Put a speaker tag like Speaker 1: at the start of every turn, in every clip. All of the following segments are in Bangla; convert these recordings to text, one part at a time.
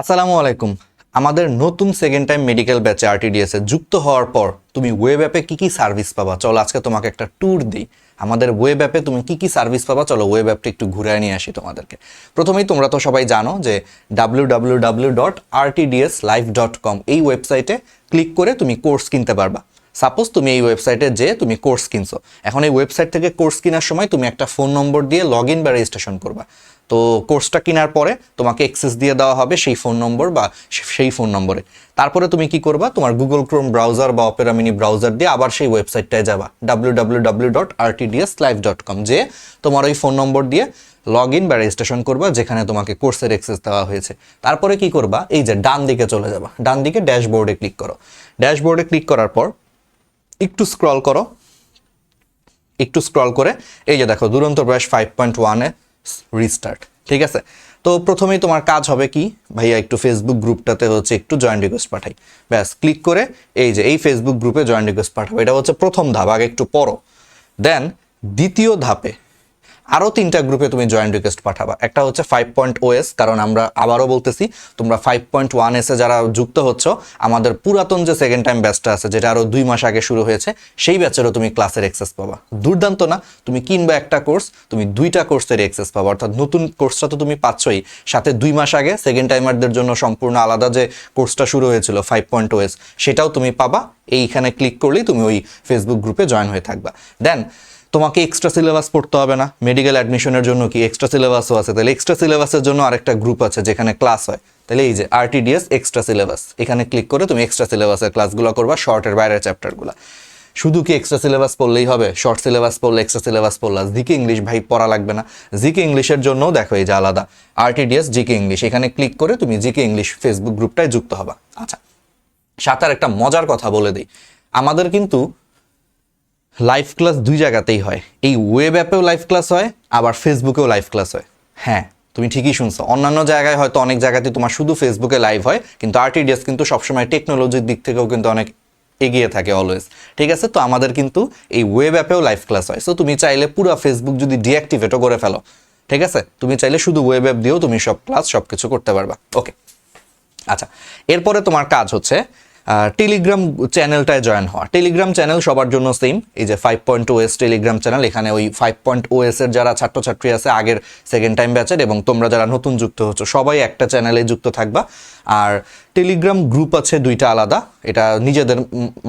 Speaker 1: আসসালামু আলাইকুম। আমাদের নতুন সেকেন্ড টাইম মেডিকেল ব্যাচে আরটিডিএস যুক্ত হওয়ার পর তুমি ওয়েব অ্যাপে কি কি সার্ভিস পাবা? চলো আজকে তোমাকে একটা ট্যুর দিই। আমাদের ওয়েব অ্যাপে তুমি কি কি সার্ভিস পাবা? চলো ওয়েব অ্যাপটা একটু ঘুরে নিয়ে আসি তোমাদেরকে। প্রথমেই তোমরা তো সবাই জানো যে W W W dot RTDS live dot com এই ওয়েবসাইটে ক্লিক করে তুমি কোর্স কিনতে পারবা। সাপোজ তুমি এই ওয়েবসাইটে যে তুমি কোর্স কিনছো। এখন এই ওয়েবসাইট থেকে কোর্স কেনার সময় তুমি একটা ফোন নম্বর দিয়ে লগ ইন বা রেজিস্ট্রেশন করবা। তো কোর্সটা কেনার পরে তোমাকে অ্যাক্সেস দিয়ে দেওয়া হবে সেই ফোন নম্বর বা সেই ফোন নম্বরে তারপরে তুমি কি করবা? তোমার গুগল ক্রোম ব্রাউজার বা অপেরা মিনি ব্রাউজার দিয়ে আবার সেই ওয়েবসাইটটায় যাবা। W dot live dot com যে তোমার ওই ফোন নম্বর দিয়ে লগ ইন বা রেজিস্ট্রেশন করবা, যেখানে তোমাকে কোর্সের অ্যাক্সেস দেওয়া হয়েছে। তারপরে কি করবা? এই যে ডান দিকে চলে যাবা। ডান দিকে ড্যাশবোর্ডে ক্লিক করো। ড্যাশবোর্ডে ক্লিক করার পর একটু স্ক্রল করো। একটু স্ক্রল করে, এই যে দেখো, দুরন্ত প্রয়াস ফাইভ পয়েন্ট ওয়ানে রিস্টার্ট ঠিক আছে? তো প্রথমেই তোমার কাজ হবে কি? ভাইয়া একটু ফেসবুক গ্রুপটাতে হচ্ছে একটু জয়েন্ট রিকোয়েস্ট পাঠাই। ব্যাস ক্লিক করে এই যে এই ফেসবুক গ্রুপে জয়েন্ট রিকোয়েস্ট পাঠাবো। এটা হচ্ছে প্রথম ধাপ, আগে একটু পড়ো। দেন দ্বিতীয় ধাপে আরও তিনটা গ্রুপে তুমি জয়েন্ট রিকোয়েস্ট পাঠাবা। একটা হচ্ছে ফাইভ পয়েন্ট ওএস কারণ আমরা আবারও বলতেছি, তোমরা ফাইভ পয়েন্ট ওয়ান এসে যারা যুক্ত হচ্ছ, আমাদের পুরাতন যে সেকেন্ড টাইম ব্যাচটা আছে, যেটা আরও দুই মাস আগে শুরু হয়েছে, সেই ব্যাচেরও তুমি ক্লাসের এক্সেস পাবা। দুর্দান্ত না, তুমি কিনবা একটা কোর্স তুমি দুইটা কোর্সের এক্সেস পাবা। অর্থাৎ নতুন কোর্সটা তো তুমি পাচ্ছই। সাথে দুই মাস আগে সেকেন্ড টাইমারদের জন্য সম্পূর্ণ আলাদা যে কোর্সটা শুরু হয়েছিল ফাইভ পয়েন্ট ওএস সেটাও তুমি পাবা। এইখানে ক্লিক করলেই তুমি ওই ফেসবুক গ্রুপে জয়েন হয়ে থাকবা। দেন তোমাকে এক্সট্রা সিলেবাস পড়তে হবে না। মেডিকেল অ্যাডমিশনের জন্য কি এক্সট্রা সিলেবাসও আছে? তাহলে এক্সট্রা সিলেবাসের জন্য আরেকটা গ্রুপ আছে যেখানে ক্লাস হয়। তাহলে এই যে আরটিডিএস এক্সট্রা সিলেবাস এখানে ক্লিক করে তুমি এক্সট্রা সিলেবাসের ক্লাসগুলো করবা শর্টের বাইরের চ্যাপ্টারগুলো শুধু কি এক্সট্রা সিলেবাস পড়লেই হবে? শর্ট সিলেবাস পড়লে এক্সট্রা সিলেবাস পড়লা। জিকে ইংলিশ ভাই, পড়া লাগবে না। জিকে ইংলিশের জন্যও দেখো এই যে আলাদা। আরটিডিএস জিকে ইংলিশ এখানে ক্লিক করে তুমি জিকে ইংলিশ ফেসবুক গ্রুপটায় যুক্ত হবা। আচ্ছা সাঁতার একটা মজার কথা বলে দিই। আমাদের কিন্তু লাইভ ক্লাস দুই জায়গাতেই হয়। এই ওয়েব অ্যাপেও লাইভ ক্লাস হয়, আবার ফেসবুকেও লাইভ ক্লাস হয়। হ্যাঁ তুমি ঠিকই শুনছো। অন্যান্য জায়গায় হয়তো অনেক জায়গাতে তোমার শুধু ফেসবুকে লাইভ হয়, কিন্তু আরটিডিএস কিন্তু সবসময় টেকনোলজির দিক থেকেও কিন্তু অনেক এগিয়ে থাকে অলওয়েজ ঠিক আছে? তো আমাদের কিন্তু এই ওয়েব অ্যাপেও লাইভ ক্লাস হয়। সো তুমি চাইলে পুরো ফেসবুক যদি ডিঅ্যাক্টিভেটও করে ফেলো। ঠিক আছে? তুমি চাইলে শুধু ওয়েব অ্যাপ দিয়েও তুমি সব ক্লাস সব কিছু করতে পারবা। ওকে আচ্ছা এরপরে তোমার কাজ হচ্ছে টেলিগ্রাম চ্যানেলটায় জয়েন হওয়া। টেলিগ্রাম চ্যানেল সবার জন্য সেম এই যে five point O S Telegram channel এখানে ওই ফাইভ পয়েন্ট ও এস এর যারা ছাত্রছাত্রী আছে, আগের সেকেন্ড টাইম ব্যাচের এবং তোমরা যারা নতুন যুক্ত হচ্ছ, সবাই একটা চ্যানেলে যুক্ত থাকবা। আর টেলিগ্রাম গ্রুপ আছে দুইটা আলাদা। এটা নিজেদের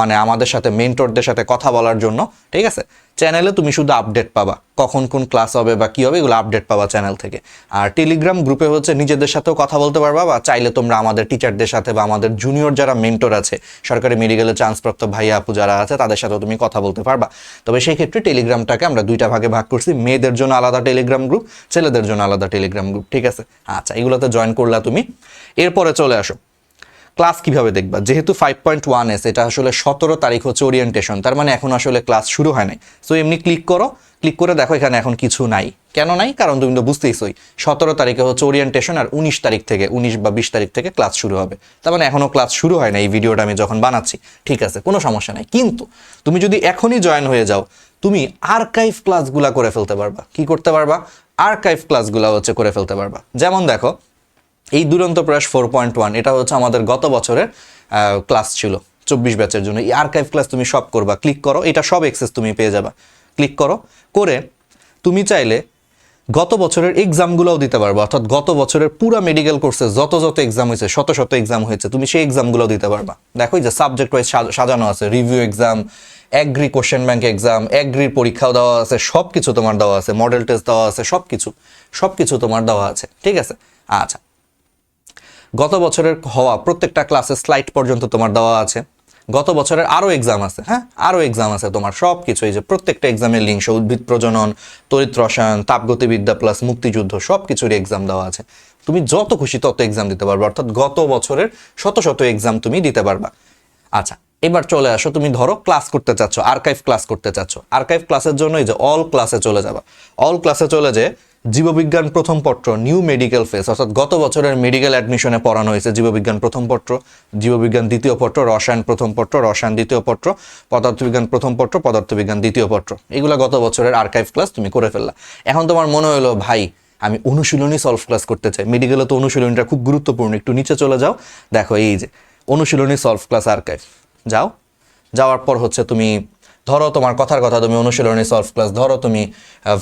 Speaker 1: মানে আমাদের সাথে মেন্টরদের সাথে কথা বলার জন্য। ঠিক আছে? চ্যানেলে তুমি শুধু আপডেট পাবা। কখন কোন ক্লাস হবে বা কী হবে, এগুলো আপডেট পাবা চ্যানেল থেকে। আর টেলিগ্রাম গ্রুপে হচ্ছে নিজেদের সাথেও কথা বলতে পারবা বা চাইলে তোমরা আমাদের টিচারদের সাথে বা আমাদের জুনিয়র যারা মেন্টর আছে, সরকারি মেডিকেলে চান্সপ্রাপ্ত ভাইয়া আপু যারা আছে, তাদের সাথেও তুমি কথা বলতে পারবা। তবে সেই ক্ষেত্রে টেলিগ্রামটাকে আমরা দুইটা ভাগে ভাগ করছি। মেয়েদের জন্য আলাদা টেলিগ্রাম গ্রুপ ছেলেদের জন্য আলাদা টেলিগ্রাম গ্রুপ ঠিক আছে? আচ্ছা এগুলোতে জয়েন করলা তুমি। এরপরে চলে আসো। ক্লাস কীভাবে দেখবা? যেহেতু ফাইভ পয়েন্ট ওয়ান এস এটা আসলে সতেরো তারিখ হচ্ছে ওরিয়েন্টেশন তার মানে এখন আসলে ক্লাস শুরু হয় নাই। সো এমনি ক্লিক করো ক্লিক করে দেখো এখানে এখন কিছু নাই। কেন নাই? কারণ তুমি তো বুঝতেইছই, সতেরো তারিখে হচ্ছে ওরিয়েন্টেশন আর উনিশ তারিখ থেকে, উনিশ বা বিশ তারিখ থেকে ক্লাস শুরু হবে। তার মানে এখনও ক্লাস শুরু হয় না এই ভিডিওটা আমি যখন বানাচ্ছি। ঠিক আছে, কোনো সমস্যা নাই। কিন্তু তুমি যদি এখনই জয়েন হয়ে যাও, তুমি আর্কাইভ ক্লাসগুলা করে ফেলতে পারবা। কি করতে পারবা? আর্কাইভ ক্লাসগুলা হচ্ছে করে ফেলতে পারবা। যেমন দেখো এই দুরন্ত প্রয়াস ফোর পয়েন্ট ওয়ান এটা হচ্ছে আমাদের গত বছরের ক্লাস ছিল, চব্বিশ ব্যাচের জন্য। এই আর্কাইভ ক্লাস তুমি সব করবা ক্লিক করো, এটা সব এক্সেস তুমি পেয়ে যাবা। ক্লিক করো, করে তুমি চাইলে গত বছরের এক্সামগুলোও দিতে পারব, অর্থাৎ গত বছরের পুরো মেডিকেল কোর্সে যত যত এক্সাম হয়েছে, শত শত এক্সাম হয়েছে, তুমি সেই এক্সামগুলোও দিতে পারবা। দেখো যে সাবজেক্ট ওয়াইজ সাজানো আছে review exam agri question bank exam অ্যাগ্রির পরীক্ষাও দেওয়া আছে সব কিছু তোমার দেওয়া আছে মডেল টেস্ট দেওয়া আছে সব কিছু সব কিছু তোমার দেওয়া আছে, ঠিক আছে? আচ্ছা গত বছরের হওয়া প্রত্যেকটা ক্লাসে স্লাইড পর্যন্ত তোমার দেওয়া আছে। গত বছরের আরও এক্সাম আছে হ্যাঁ? আরও এক্সাম আছে তোমার সব কিছু এই যে প্রত্যেকটা এক্সামের লিঙ্ক, উদ্ভিদ প্রজনন, তড়িৎ রসায়ন তাপগতিবিদ্যা প্লাস মুক্তিযুদ্ধ সব কিছুরই এক্সাম দেওয়া আছে। তুমি যত খুশি তত এক্সাম দিতে পারবে, অর্থাৎ গত বছরের শত শত এক্সাম তুমি দিতে পারবা। আচ্ছা এবার চলে আসো, তুমি ধরো ক্লাস করতে চাচ্ছ আর্কাইভ ক্লাস করতে চাচ্ছ। আর্কাইভ ক্লাসের জন্য এই যে অল ক্লাসে চলে যাবা। অল ক্লাসে চলে যে জীববিজ্ঞান প্রথম পত্র নিউ মেডিকেল ফেস অর্থাৎ গত বছরের মেডিকেল অ্যাডমিশনে পড়ানো হয়েছে জীববিজ্ঞান প্রথম পত্র, জীববিজ্ঞান দ্বিতীয় পত্র, রসায়ন প্রথম পত্র, রসায়ন দ্বিতীয় পত্র, পদার্থবিজ্ঞান প্রথম পত্র, পদার্থবিজ্ঞান দ্বিতীয় পত্র। এগুলো গত বছরের আর্কাইভ ক্লাস তুমি করে ফেললা। এখন তোমার মনে হলো ভাই, আমি অনুশীলনী সলভ ক্লাস করতে চাই। মেডিকেলে তো অনুশীলনীটা খুব গুরুত্বপূর্ণ। একটু নিচে চলে যাও। দেখো, এই যে, অনুশীলনী সলভ ক্লাস আর্কাইভ যাও। যাওয়ার পর হচ্ছে তুমি ধরো তোমার কথার কথা তুমি অনুশীলনী সলভ ক্লাস ধরো তুমি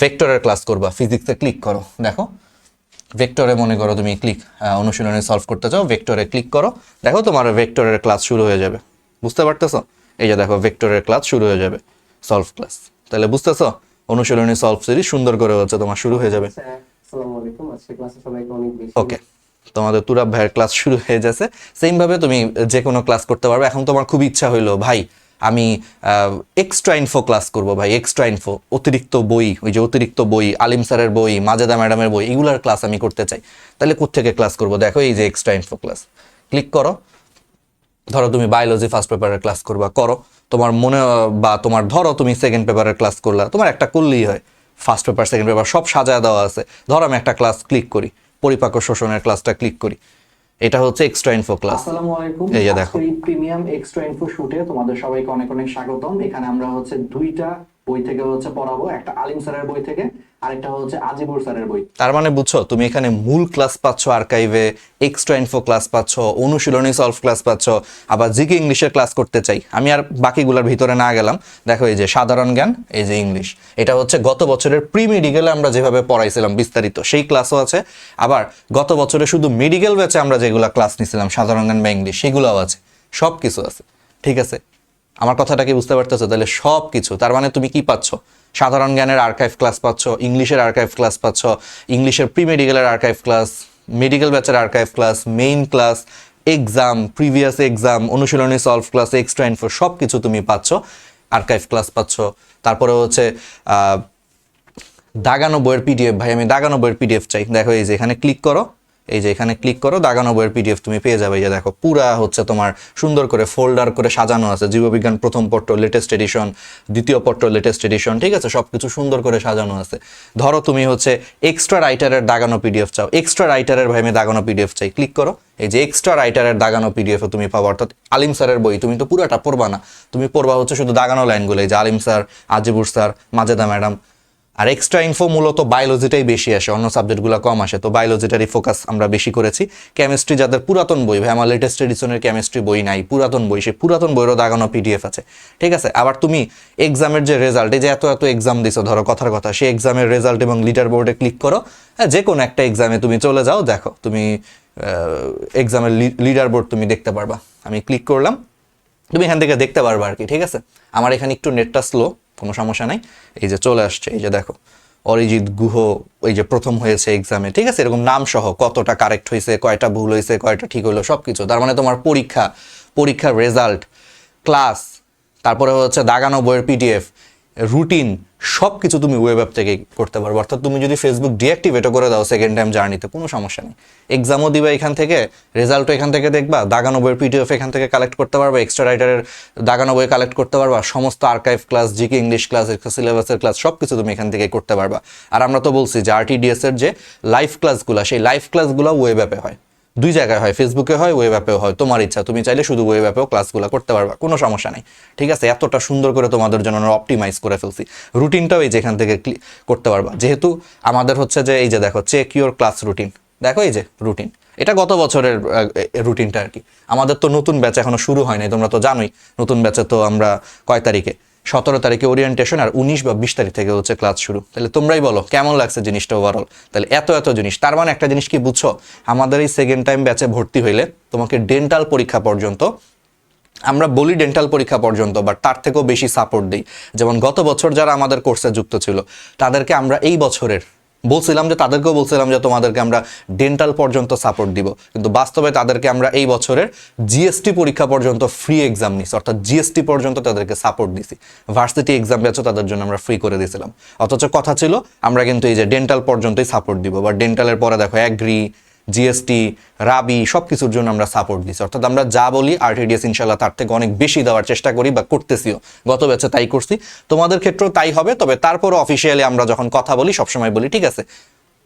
Speaker 1: ভেক্টরের ক্লাস করবা ফিজিক্সে ক্লিক করো দেখো। ভেক্টরে মনে করো তুমি ক্লিক অনুশীলনী সলভ করতে চাও ভেক্টরে ক্লিক করো দেখো তোমার ভেক্টরের ক্লাস শুরু হয়ে যাবে। বুঝতে পারতেছো? এই যে দেখো ভেক্টরের ক্লাস শুরু হয়ে যাবে সলভ ক্লাস তাহলে বুঝতেছো? অনুশীলনী সলভ সিরিজ সুন্দর করে হচ্ছে তোমার শুরু হয়ে যাবে। ওকে তোমাদের তুরাব ভাইয়ের ক্লাস শুরু হয়ে যাচ্ছে সেম ভাবে তুমি যে কোনো ক্লাস করতে পারবে। এখন তোমার খুব ইচ্ছা হইল ভাই আমি এক্সট্রা ইনফো ক্লাস করব ভাই এক্সট্রা ইনফো অতিরিক্ত বই, ওই যে অতিরিক্ত বই, আলিম স্যারের বই, মাজেদা ম্যাডামের বই, এগুলার ক্লাস আমি করতে চাই। তাহলে কোত্থেকে ক্লাস করব? দেখো এই যে এক্সট্রা ইনফো ক্লাস ক্লিক করো। ধরো তুমি বায়োলজি ফার্স্ট পেপারের ক্লাস করবা, করো। তোমার মনে, বা তোমার ধরো তুমি সেকেন্ড পেপারের ক্লাস করলা, তোমার একটা করলেই হয়। ফার্স্ট পেপার সেকেন্ড পেপার সব সাজায় দেওয়া আছে। ধরো আমি একটা ক্লাস ক্লিক করি পরিপাক শোষণের ক্লাসটা ক্লিক করি। এটা হচ্ছে এক্সট্রা ইনফো ক্লাস
Speaker 2: আসসালামু আলাইকুম।
Speaker 1: এই যে দেখো।
Speaker 2: প্রিমিয়াম এক্সট্রা ইনফো শুটে তোমাদের সবাইকে অনেক অনেক স্বাগতম। এখানে আমরা হচ্ছে দুইটা বই থেকে হচ্ছে পড়াবো। একটা আলিম স্যারের বই থেকে, আরেকটা হচ্ছে আজিবুর স্যারের বই।
Speaker 1: তার মানে বুঝছ, তুমি এখানে মূল ক্লাস পাচ্ছ আর্কাইভে এক্সট্রা ইনফো ক্লাস পাচ্ছ, অনুশীলনী সলভ ক্লাস পাচ্ছ, আবার জিকে ইংলিশের ক্লাস করতে চাই। আমি আর বাকিগুলোর ভিতরে না গেলাম। দেখো এই যে সাধারণ জ্ঞান, এই যে ইংলিশ। এটা হচ্ছে গত বছরের প্রি মেডিকেলে আমরা যেভাবে পড়াইছিলাম বিস্তারিত, সেই ক্লাসও আছে। আবার গত বছরে শুধু মেডিকেল ব্যাচে আমরা যেগুলো ক্লাস নিছিলাম, সাধারণ জ্ঞান বা ইংলিশ, সেগুলোও আছে। সব কিছু আছে। ঠিক আছে? আমার কথাটা কি বুঝতে পারতেছো? তাহলে সব কিছু তার মানে তুমি কি পাচ্ছ? সাধারণ জ্ঞানের আর্কাইভ ক্লাস পাচ্ছ ইংলিশের আর্কাইভ ক্লাস পাচ্ছ ইংলিশের প্রি মেডিকেলের আর্কাইভ ক্লাস মেডিকেল ব্যাচের archive class main class exam previous exam অনুশীলনী সলভ ক্লাস এক্সট্রা ইনফো সব কিছু তুমি পাচ্ছ আর্কাইভ ক্লাস পাচ্ছ। তারপরে হচ্ছে দাগানো বইয়ের পিডিএফ ভাই, আমি দাগানো বইয়ের পিডিএফ চাই। দেখো, এই যে এখানে ক্লিক করো। এই যে এখানে ক্লিক করো, দাগানো বইয়ের পিডিএফ তুমি পেয়ে যাবে। এই যে দেখো, পুরা হচ্ছে তোমার সুন্দর করে ফোল্ডার করে সাজানো আছে। জীববিজ্ঞান প্রথম পত্র লেটেস্ট এডিশন দ্বিতীয় পত্র লেটেস্ট এডিশন ঠিক আছে? সব কিছু সুন্দর করে সাজানো আছে। ধরো তুমি হচ্ছে এক্সট্রা রাইটারের দাগানো পিডিএফ চাও। এক্সট্রা রাইটারের ভাই আমি দাগানো পিডিএফ চাই। ক্লিক করো। এই যে এক্সট্রা রাইটারের দাগানো পিডিএফ তুমি পাবো, অর্থাৎ আলিম স্যারের বই। তুমি তো পুরোটা পড়বা না। তুমি পড়বা হচ্ছে শুধু দাগানো লাইনগুলো। এই যে Alim sir, Azibur sir, Majeda madam আর এক্সট্রা ইনফো মূলত বায়োলজিটাই বেশি আসে, অন্য সাবজেক্টগুলো কম আসে। তো বায়োলজিটারই ফোকাস আমরা বেশি করেছি। কেমিস্ট্রি যাদের পুরাতন বই, ভাই, আমার লেটেস্ট এডিশনের কেমিস্ট্রি বই নাই, পুরাতন বই সে পুরাতন বইয়েরও দাগানো পিডিএফ আছে। ঠিক আছে? আবার তুমি এক্সামের যে রেজাল্ট এই যে এত এত এক্সাম দিছো, ধরো কথার কথা, সেই এক্সামের রেজাল্ট এবং লিটার বোর্ডে ক্লিক করো হ্যাঁ যে কোনো একটা এক্সামে তুমি চলে যাও, দেখো, তুমি এক্সামের লিডার বোর্ড তুমি দেখতে পারবা। আমি ক্লিক করলাম, তুমি এখান থেকে দেখতে পারবা আর কি, ঠিক আছে? আমার এখানে একটু নেটটা স্লো কোনো সমস্যা নাই। এই যে চলে আসছে, এই যে দেখো, অরিজিৎ গুহ, এই যে প্রথম হয়েছে এক্সামে ঠিক আছে? এরকম নাম সহ কতটা কারেক্ট হয়েছে, কয়টা ভুল হয়েছে, কয়টা ঠিক হলো সব কিছু তার মানে তোমার পরীক্ষা, পরীক্ষার রেজাল্ট ক্লাস তারপরে হচ্ছে দাগানো বইয়ের পিডিএফ রুটিন সব কিছু তুমি ওয়েব অ্যাপ থেকে করতে পারবে। অর্থাৎ তুমি যদি ফেসবুক ডিঅ্যাক্টিভেটও করে দাও সেকেন্ড টাইম জার্নিতে কোনো সমস্যা নেই। এক্সামও দিবা এখান থেকে রেজাল্টও এখান থেকে দেখবা দাগানো বইয়ের পিডিএফ এখান থেকে কালেক্ট করতে পারবে এক্সট্রা রাইটারের দাগানো বই কালেক্ট করতে পারবা, সমস্ত archive class GK English class সিলেবাসের ক্লাস সব কিছু তুমি এখান থেকে করতে পারবা। আর আমরা তো বলছি যে আরটিডিএস এর যে লাইভ ক্লাসগুলো সেই লাইভ ক্লাসগুলো ওয়েব অ্যাপে হয়। দুই জায়গায় হয় ফেসবুকে হয় ওয়েব অ্যাপেও হয়। তোমার ইচ্ছা, তুমি চাইলে শুধু ওয়েব অ্যাপেও ক্লাসগুলো করতে পারবা, কোনো সমস্যা নেই। ঠিক আছে, এতটা সুন্দর করে তোমাদের জন্য অপটিমাইজ করে ফেলছি। রুটিনটাও এই যে এখান থেকে করতে পারবা। যেহেতু আমাদের হচ্ছে যে, এই যে দেখো চেক ইউর ক্লাস রুটিন দেখো এই যে রুটিন এটা গত বছরের রুটিনটা আর কি। আমাদের তো নতুন ব্যাচ এখনও শুরু হয়নি তোমরা তো জানোই, নতুন ব্যাচে তো আমরা কয় তারিখে? সতেরো তারিখে ওরিয়েন্টেশন আর উনিশ বা বিশ তারিখ থেকে হচ্ছে ক্লাস শুরু। তাহলে তোমরাই বলো, কেমন লাগছে জিনিসটা ওভারঅল তাহলে এত এত জিনিস। তার মানে একটা জিনিস কি বুঝছ? আমাদের এই সেকেন্ড টাইম ব্যাচে ভর্তি হইলে তোমাকে ডেন্টাল পরীক্ষা পর্যন্ত, আমরা বলি ডেন্টাল পরীক্ষা পর্যন্ত বাট তার থেকেও বেশি সাপোর্ট দিই। যেমন গত বছর যারা আমাদের কোর্সে যুক্ত ছিল, তাদেরকে আমরা এই বছরের বলছিলাম যে তাদেরকেও বলছিলাম যে তোমাদেরকে আমরা ডেন্টাল পর্যন্ত সাপোর্ট দিব। কিন্তু বাস্তবে তাদেরকে আমরা এই বছরের জিএসটি পরীক্ষা পর্যন্ত ফ্রি এক্সাম নিছি, অর্থাৎ জিএসটি পর্যন্ত তাদেরকে সাপোর্ট দিছি। ভার্সিটি এক্সাম ব্যাচও তাদের জন্য আমরা ফ্রি করে দিয়েছিলাম। অথচ কথা ছিল, আমরা কিন্তু এই যে ডেন্টাল পর্যন্তই সাপোর্ট দিব, বা ডেন্টালের পরে দেখো অ্যাগ্রি জিএসটি রাবি সব কিছুর জন্য আমরা সাপোর্ট দিচ্ছি অর্থাৎ আমরা যা বলি আরটিডিএস ইনশাল্লাহ তার থেকে অনেক বেশি দেওয়ার চেষ্টা করি বা করতেছিও। গত ব্যাচে তাই করছি। তোমাদের ক্ষেত্রেও তাই হবে, তবে তারপরও অফিসিয়ালি আমরা যখন কথা বলি, সবসময় বলি, ঠিক আছে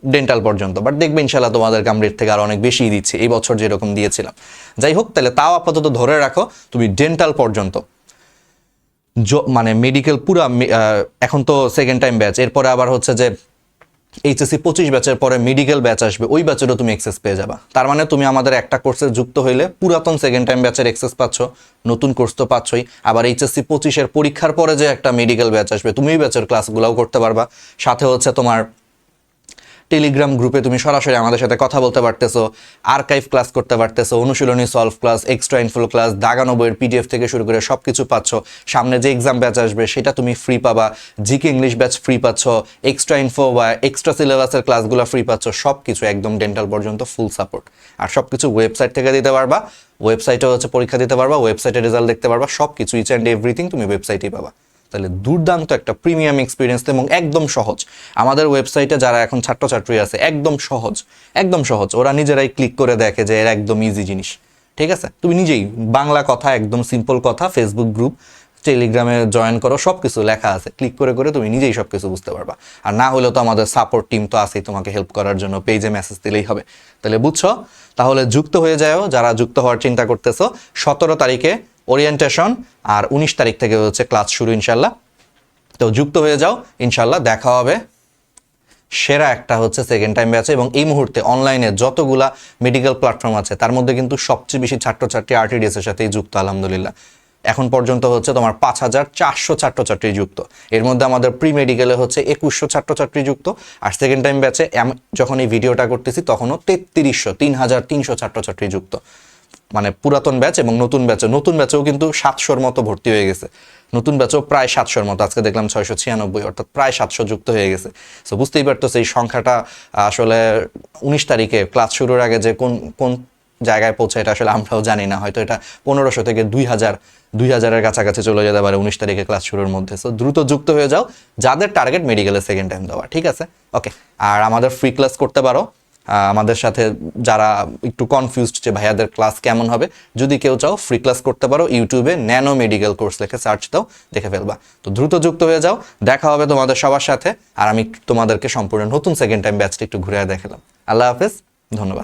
Speaker 1: ডেন্টাল পর্যন্ত। বাট দেখবে ইনশাল্লাহ তোমাদেরকে আমরা থেকে আরও অনেক বেশি দিচ্ছি, এই বছর যেরকম দিয়েছিলাম। যাই হোক, তাহলে তাও আপাতত ধরে রাখো, তুমি ডেন্টাল পর্যন্ত। মানে মেডিকেল পুরা এখন তো সেকেন্ড টাইম ব্যাচ এরপরে আবার হচ্ছে যে এইচএসসি পঁচিশ ব্যাচের পরে মেডিকেল ব্যাচ আসবে, ওই ব্যাচেরও তুমি এক্সেস পেয়ে যাবা। তার মানে তুমি আমাদের একটা কোর্সে যুক্ত হইলে পুরাতন সেকেন্ড টাইম ব্যাচের এক্সেস পাচ্ছ, নতুন কোর্স তো পাচ্ছই। আবার এইচএসসি পঁচিশের পরীক্ষার পরে যে একটা মেডিকেল ব্যাচ আসবে তুমি ব্যাচের ক্লাসগুলোও করতে পারবা। সাথে হচ্ছে তোমার টেলিগ্রাম গ্রুপে তুমি সরাসরি আমাদের সাথে কথা বলতে পারতেছো আর্কাইভ ক্লাস করতে পারতেছো, অনুশীলনী solve class extra info class দাগানো বইয়ের পিডিএফ থেকে শুরু করে সব কিছু পাচ্ছ। সামনে যে এক্সাম ব্যাচ আসবে, সেটা তুমি ফ্রি পাবা। জিকে ইংলিশ ব্যাচ ফ্রি পাচ্ছ এক্সট্রা ইনফো বা এক্সট্রা সিলেবাসের ক্লাসগুলো ফ্রি পাচ্ছ সব কিছু একদম ডেন্টাল পর্যন্ত ফুল সাপোর্ট আর সব কিছু ওয়েবসাইট থেকে দিতে পারবা ওয়েবসাইটে হচ্ছে পরীক্ষা দিতে পারবা ওয়েবসাইটে রেজাল্ট দেখতে পারবা সব কিছু ইচ অ্যান্ড এভরিথিং তুমি ওয়েবসাইটেই পাবা। তাহলে দুর্দান্ত একটা প্রিমিয়াম এক্সপিরিয়েন্স এবং একদম সহজ। আমাদের ওয়েবসাইটে যারা এখন ছাত্রছাত্রী আছে, একদম সহজ একদম সহজ। ওরা নিজেরাই ক্লিক করে দেখে যে এর একদম ইজি জিনিস। ঠিক আছে? তুমি নিজেই বাংলা কথা, একদম সিম্পল কথা ফেসবুক গ্রুপ টেলিগ্রামে জয়েন করো সব কিছু লেখা আছে। ক্লিক করে করে তুমি নিজেই সব কিছু বুঝতে পারবা। আর না হলেও তো আমাদের সাপোর্ট টিম তো আছেই তোমাকে হেল্প করার জন্য পেজে মেসেজ দিলেই হবে। তাহলে বুঝছ? তাহলে যুক্ত হয়ে যাও। যারা যুক্ত হওয়ার চিন্তা করতেছো, সতেরো তারিখে ওরিয়েন্টেশন আর উনিশ তারিখ থেকে হচ্ছে ক্লাস শুরু ইনশাল্লাহ তো যুক্ত হয়ে যাও ইনশাল্লাহ দেখা হবে। সেরা একটা হচ্ছে সেকেন্ড টাইম ব্যাচে এবং এই মুহূর্তে অনলাইনে যতগুলা মেডিকেল প্ল্যাটফর্ম আছে, তার মধ্যে কিন্তু সবচেয়ে বেশি ছাত্রছাত্রী আরটিডিএস এর সাথেই যুক্ত, আলহামদুলিল্লাহ। এখন পর্যন্ত হচ্ছে তোমার পাঁচ হাজার চারশো ছাত্রছাত্রী যুক্ত। এর মধ্যে আমাদের প্রি মেডিকেলে হচ্ছে একুশশো ছাত্রছাত্রী যুক্ত। আর সেকেন্ড টাইম ব্যাচে যখন এই ভিডিওটা করতেছি, তখনও তেত্রিশশো তিন হাজার তিনশো ছাত্রছাত্রী যুক্ত। মানে পুরাতন ব্যাচ এবং নতুন ব্যাচে। নতুন ব্যাচেও কিন্তু সাতশোর মতো ভর্তি হয়ে গেছে। নতুন ব্যাচও প্রায় সাতশোর মতো। আজকে দেখলাম ছয়শো ছিয়ানব্বই, অর্থাৎ প্রায় সাতশো যুক্ত হয়ে গেছে। সো বুঝতেই পারতো সেই সংখ্যাটা আসলে উনিশ তারিখে ক্লাস শুরুর আগে যে কোন কোন জায়গায় পৌঁছে এটা আসলে আমরাও জানি না। হয়তো এটা পনেরোশো থেকে দুই হাজার, দুই হাজারের কাছাকাছি চলে যেতে পারে উনিশ তারিখে ক্লাস শুরুর মধ্যে। সো দ্রুত যুক্ত হয়ে যাও। যাদের টার্গেট মেডিকেলের সেকেন্ড টাইম দেওয়া, ঠিক আছে? ওকে আর আমাদের ফ্রি ক্লাস করতে পারো। আমাদের সাথে যারা একটু কনফিউজড যে ভাইয়াদের ক্লাস কেমন হবে, যদি কেউ চাও ফ্রি ক্লাস করতে পারো ইউটিউবে ন্যানো মেডিকেল কোর্স লেখে সার্চ দাও, দেখে ফেলবা। তো দ্রুত যুক্ত হয়ে যাও, দেখা হবে তোমাদের সবার সাথে, আর আমি তোমাদেরকে সম্পূর্ণ নতুন সেকেন্ড টাইম ব্যাচটা একটু ঘুরে দেখালাম। আল্লাহ হাফেজ, ধন্যবাদ।